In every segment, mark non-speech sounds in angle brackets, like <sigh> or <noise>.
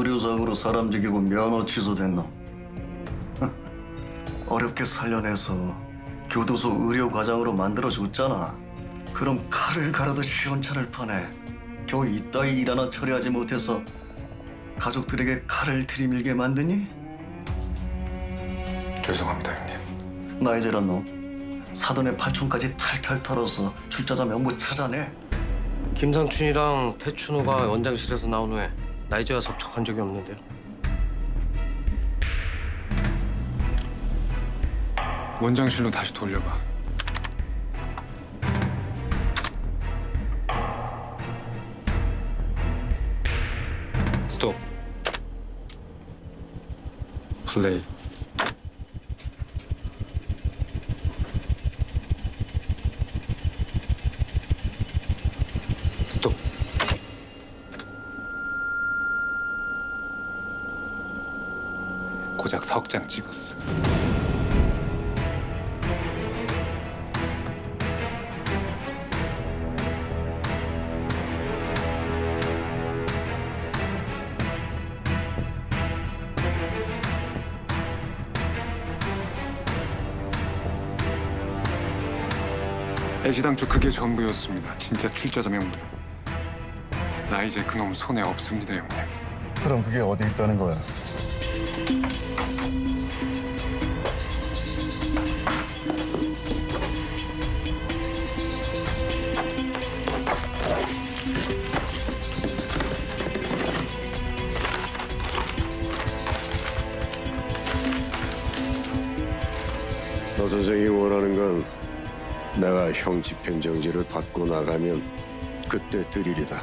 의료사고로 사람 죽이고 면허 취소된 놈. <laughs> 어렵게 살려내서 교도소 의료과장으로 만들어줬잖아. 그럼 칼을 갈아도 시원찮을 판에 겨우 이따위 일 하나 처리하지 못해서 가족들에게 칼을 들이밀게 만드니? 죄송합니다 형님. 나이제란 놈 사돈의 팔촌까지 탈탈 털어서 출자자 명부 찾아내. 김상춘이랑 태춘호가 원장실에서 나온 후에 나이제와 접촉한 적이 없는데요. 원장실로 다시 돌려봐. 스톱. 플레이. 석장 찍었어. 애시당초 그게 전부였습니다. 진짜 출자자 명부. 나 이제 그놈 손에 없습니다, 형님. 그럼 그게 어디 있다는 거야? 원하는 건 내가 형 집행정지를 받고 나가면 그때 드릴이다.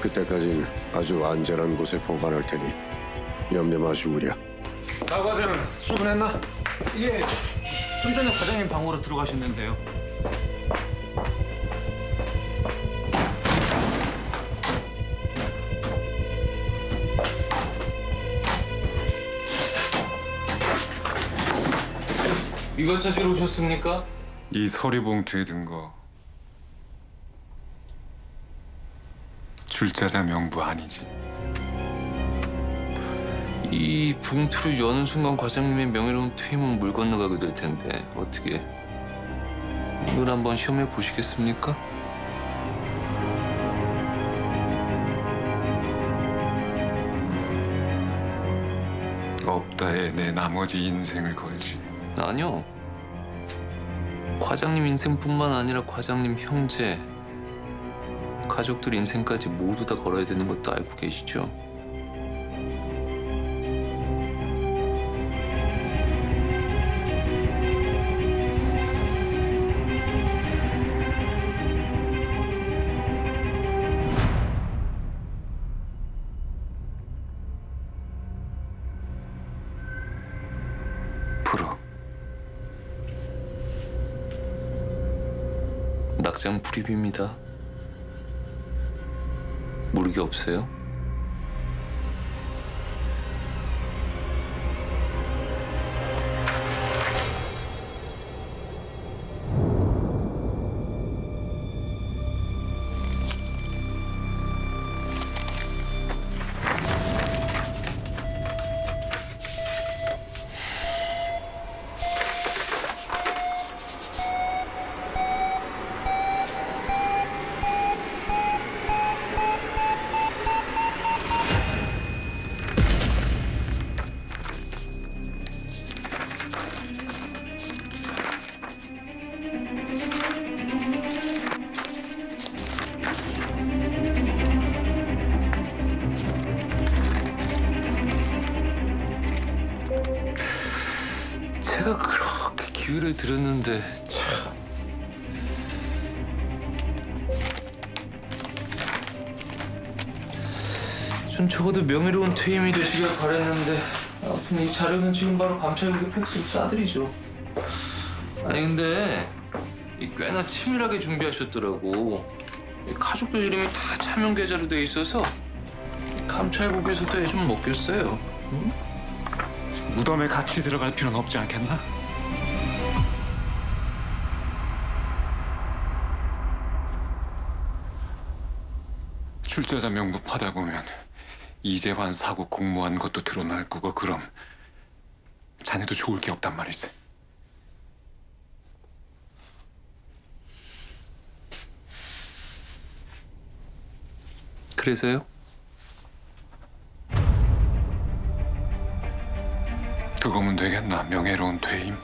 그때까진 아주 안전한 곳에 보관할 테니 염려 마시구랴. 나 과장 출근했나? 예, 좀 전에 과장님 방으로 들어가셨는데요. 이거 찾으러 오셨습니까? 이 서류 봉투에 든 거 출자자 명부 아니지? 이 봉투를 여는 순간 과장님의 명예로운 퇴임은 물 건너가게 될 텐데 어떻게 이걸 한번 시험해 보시겠습니까? 없다에 내 나머지 인생을 걸지. 아니요. 과장님 인생뿐만 아니라 과장님 형제, 가족들 인생까지 모두 다 걸어야 되는 것도 알고 계시죠? 낙장 불입입니다. 모르게 없어요? 드렸는데 참. 전 적어도 명예로운 퇴임이 되시길 바랬는데 아무튼 이 자료는 지금 바로 감찰국에 팩스로 쏴드리죠. 아니 근데 이 꽤나 치밀하게 준비하셨더라고. 이 가족들 이름이 다 차명 계좌로 돼 있어서 이 감찰국에서도 애 좀 먹겠어요. 무덤에 같이 들어갈 필요는 없지 않겠나? 출자자 명부 파다 보면 이재환 사고 공모한 것도 드러날 거고 그럼 자네도 좋을 게 없단 말이지. 그래서요? 그거면 되겠나 명예로운 퇴임.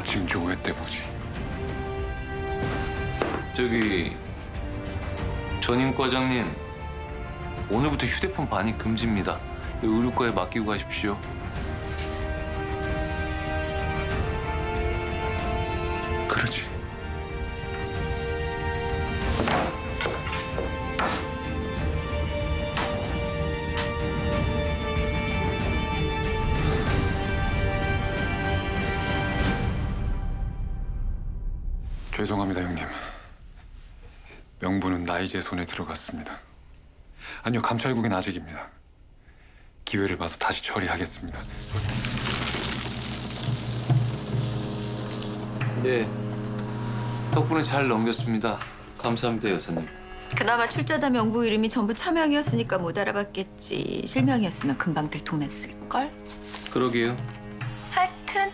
아침 조회 때 보지. 저기 전임 과장님 오늘부터 휴대폰 반입 금지입니다. 의료과에 맡기고 가십시오. 명부는 나이제 손에 들어갔습니다. 아니요, 감찰국엔 아직입니다. 기회를 봐서 다시 처리하겠습니다. 예. 덕분에 잘 넘겼습니다. 감사합니다, 여사님. 그나마 출자자 명부 이름이 전부 차명이었으니까 못 알아봤겠지. 실명이었으면 금방 들통났을걸? 그러게요. 하여튼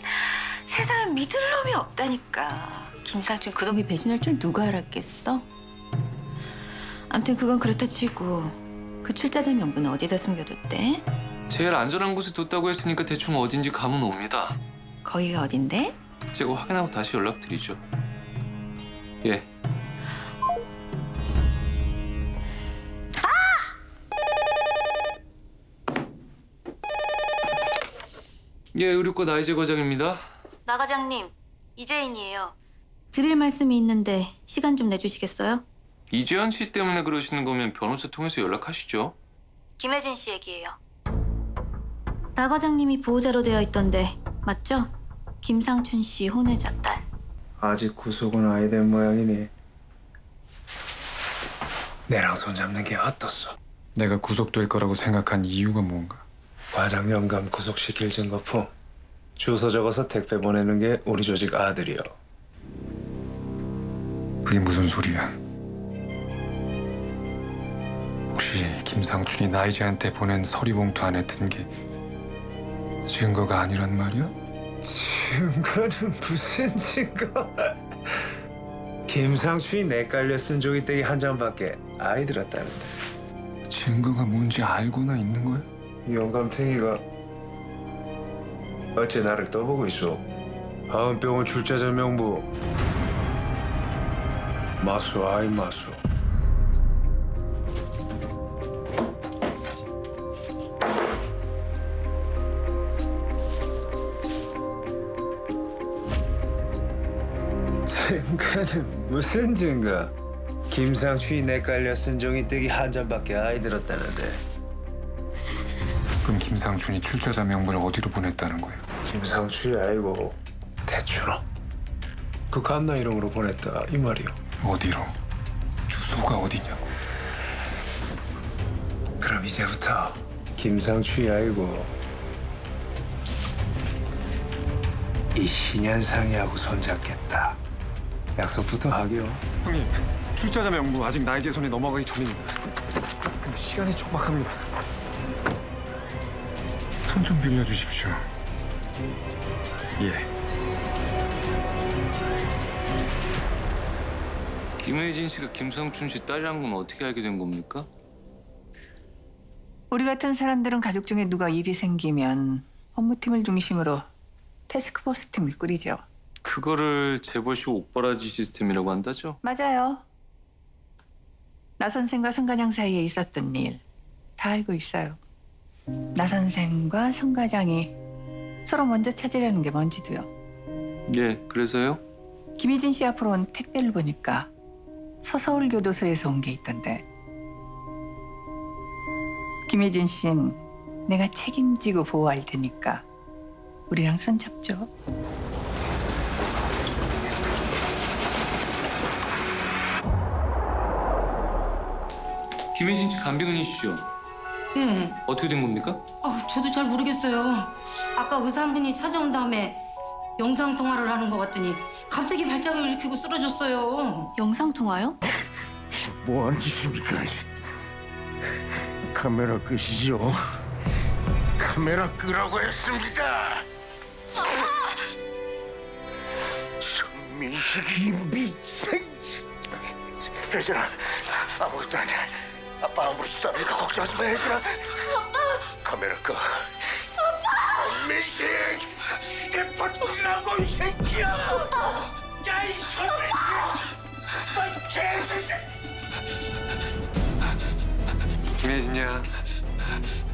세상에 믿을 놈이 없다니까. 김상춘 그놈이 배신할 줄 누가 알았겠어? 아무튼 그건 그렇다 치고 그 출자자 명부는 어디다 숨겨뒀대? 제일 안전한 곳에 뒀다고 했으니까 대충 어딘지 감은 옵니다. 거기가 어딘데? 제가 확인하고 다시 연락드리죠. 예. 예, 의료과 나이제 과장입니다. 나 과장님, 이재인이에요. 드릴 말씀이 있는데 시간 좀 내주시겠어요? 이재현 씨 때문에 그러시는 거면 변호사 통해서 연락하시죠. 김혜진 씨 얘기예요. 나 과장님이 보호자로 되어 있던데 맞죠? 김상춘 씨 혼외자 딸. 아직 구속은 아이 된 모양이니 내랑 손잡는 게 어떻소? 내가 구속될 거라고 생각한 이유가 뭔가? 과장 영감 구속시킬 증거품 주소 적어서 택배 보내는 게 우리 조직 아들이요 그게 무슨 소리야? 혹시 김상춘이 나이지한테 보낸 서리 봉투 안에 든 게 증거가 아니란 말이야? 증거는 무슨 증거? 김상춘이 내 깔려 쓴 종이떼기 한 장밖에 아이 들었다는데 증거가 뭔지 알고나 있는 거야? 이 영감탱이가 어째 나를 떠보고 있어? 하은병원 출자자 명부 마수 아이 마수 증거는 무슨 증거? 김상춘이 내 깔려 쓴 종이떼기 한 장밖에 아이 들었다는데 그럼 김상춘이 출처자 명부를 어디로 보냈다는 거야? 김상추이 아이고 대추로 그 갓나 이름으로 보냈다 이 말이요 어디로? 주소가 어디냐고? 그럼 이제부터 김상추이 아이고 이 신현상이하고 손잡겠다 약속부터 하기요 형님, 출자자 명부 아직 나이제 손에 넘어가기 전입니다. 근데 시간이 촉박합니다. 손 좀 빌려주십시오. 예. 김혜진 씨가 김상춘 씨 딸이란 건 어떻게 알게 된 겁니까? 우리 같은 사람들은 가족 중에 누가 일이 생기면 업무팀을 중심으로 태스크포스 팀을 꾸리죠. 그거를 재벌식 옥바라지 시스템이라고 한다죠? 맞아요. 나 선생과 성과장 사이에 있었던 일 다 알고 있어요. 나 선생과 성과장이 서로 먼저 찾으려는 게 뭔지도요. 예, 그래서요? 김희진 씨 앞으로 온 택배를 보니까 서서울 교도소에서 온 게 있던데. 김혜진 씨는 내가 책임지고 보호할 테니까 우리랑 손잡죠. 김혜진 씨 간병인이시죠? 네. 어떻게 된 겁니까? 아, 저도 잘 모르겠어요. 아까 의사 한 분이 찾아온 다음에 영상 통화를 하는 것 같더니 갑자기 발작을 일으키고 쓰러졌어요. 영상 통화요? 뭐한 짓입니까? 카메라 끄시죠. 카메라 끄라고 했습니다. 성민식이 미생. 혜진아, 아무것도 아니야. 아빠 아무렇지도 않으니까 걱정하지 마, 혜진아. 카메라 꺼. 성민식, 휴대폰 끄라고 이 새끼야. 야, 이 성민식. 아, 개새끼. 김혜진 양,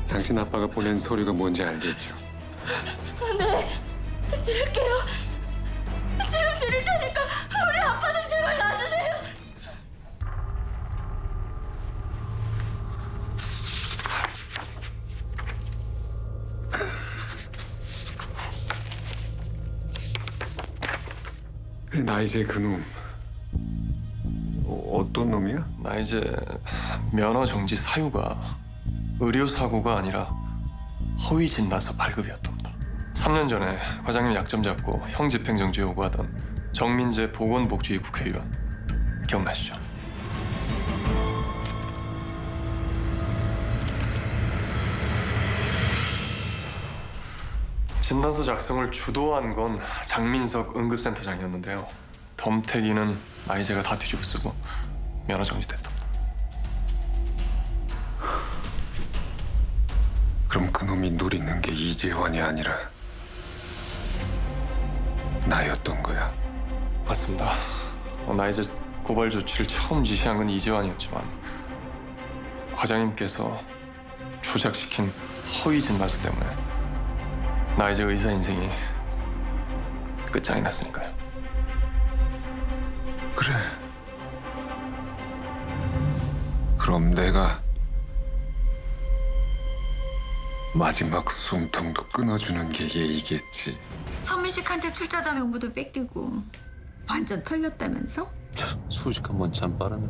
당신 아빠가 보낸 서류가 뭔지 알겠죠? 네, 들을게요. 지금 들을 테니까 나 이제 그놈 어, 어떤 놈이야? 나 이제 면허 정지 사유가 의료 사고가 아니라 허위 진단서 발급이었답니다. 3년 전에 과장님 약점 잡고 형 집행정지 요구하던 정민재 보건복지위 국회의원 기억나시죠? 진단서 작성을 주도한 건 장민석 응급센터장이었는데요. 덤태기는 나이제가 다 뒤집어 쓰고 면허 정지됐답니다. 그럼 그놈이 노리는 게 이재환이 아니라 나였던 거야. 맞습니다. 어, 나이제 고발 조치를 처음 지시한 건 이지환이었지만 과장님께서 조작시킨 허위 진단서 때문에 나 이제 의사 인생이 끝장이 났으니까요. 그래. 그럼 내가 마지막 숨통도 끊어주는 게 예의겠지. 선민식한테 출자자 명부도 뺏기고 완전 털렸다면서? 소식 한 번 참 빠르네.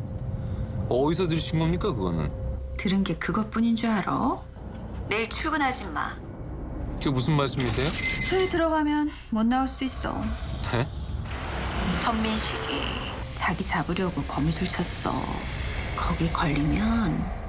어디서 들으신 겁니까 그거는? 들은 게 그것뿐인 줄 알아? 내일 출근하지 마. 그게 무슨 말씀이세요? 저희 들어가면 못 나올 수 있어. 네? 선민식이 자기 잡으려고 거미줄 쳤어. 거기 걸리면